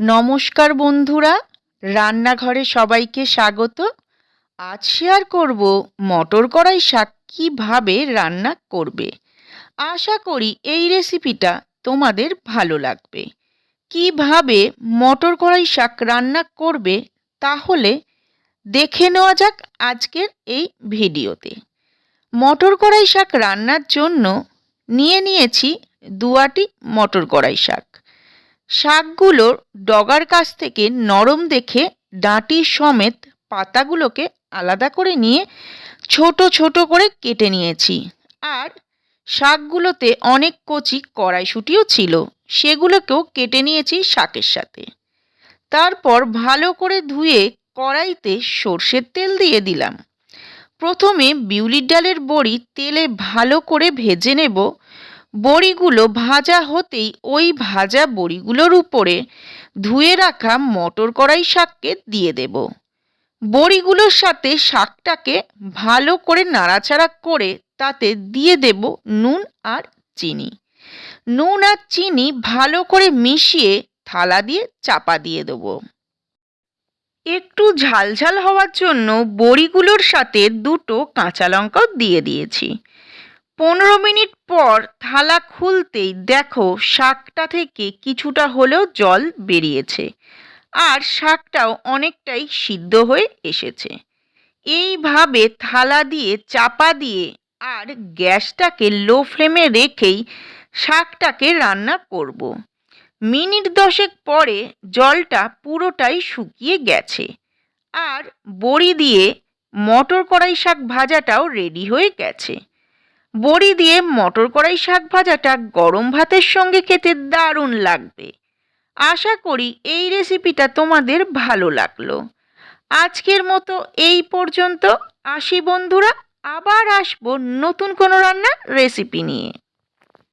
নমস্কার বন্ধুরা, রান্নাঘরে সবাইকে স্বাগত। আজ শেয়ার করব মটর কড়াই শাক কীভাবে রান্না করবে। আশা করি এই রেসিপিটা তোমাদের ভালো লাগবে। কীভাবে মটর কড়াই শাক রান্না করবে তাহলে দেখে নেওয়া যাক আজকের এই ভিডিওতে। মটর কড়াই শাক রান্নার জন্য নিয়ে নিয়েছি দুয়াটি মটর কড়াই শাক। শাকগুলোর ডগার কাছ থেকে নরম দেখে ডাঁটি সমেত পাতাগুলোকে আলাদা করে নিয়ে ছোট ছোট করে কেটে নিয়েছি। আর শাকগুলোতে অনেক কচি কড়াইশুঁটিও ছিল, সেগুলোকেও কেটে নিয়েছি শাকের সাথে। তারপর ভালো করে ধুয়ে কড়াইতে সর্ষের তেল দিয়ে দিলাম। প্রথমে বিউলির ডালের বড়ি তেলে ভালো করে ভেজে নেব বড়িগুলো ভাজা হতেই ওই ভাজা বড়িগুলোর উপরে ধুয়ে রাখা মটর কড়াই শাককে দিয়ে দেব। বড়িগুলোর সাথে শাকটাকে ভালো করে নাড়াচাড়া করে তাতে দিয়ে দেব নুন আর চিনি। নুন আর চিনি ভালো করে মিশিয়ে থালা দিয়ে চাপা দিয়ে দেবো। একটু ঝালঝাল হওয়ার জন্য বড়িগুলোর সাথে দুটো কাঁচা লঙ্কাও দিয়ে দিয়েছি। পনেরো মিনিট পর থালা খুলতেই দেখো শাকটা থেকে কিছুটা হলেও জল বেরিয়েছে। আর শাকটাও অনেকটাই সিদ্ধ হয়ে এসেছে। এইভাবে থালা দিয়ে, চাপা দিয়ে আর গ্যাসটাকে লো ফ্লেমে রেখেই শাকটাকে রান্না করব। মিনিট দশেক পরে জলটা পুরোটাই শুকিয়ে গেছে। আর বড়ি দিয়ে মটর কড়াই শাক ভাজাটাও রেডি হয়ে গেছে। বড়ি দিয়ে মটর কড়াই শাক ভাজাটা গরম ভাতের সঙ্গে খেতে দারুণ লাগবে। আশা করি এই রেসিপিটা তোমাদের ভালো লাগল। আজকের মতো এই পর্যন্ত। আসি বন্ধুরা, আবার আসব নতুন কোনো রান্নার রেসিপি নিয়ে।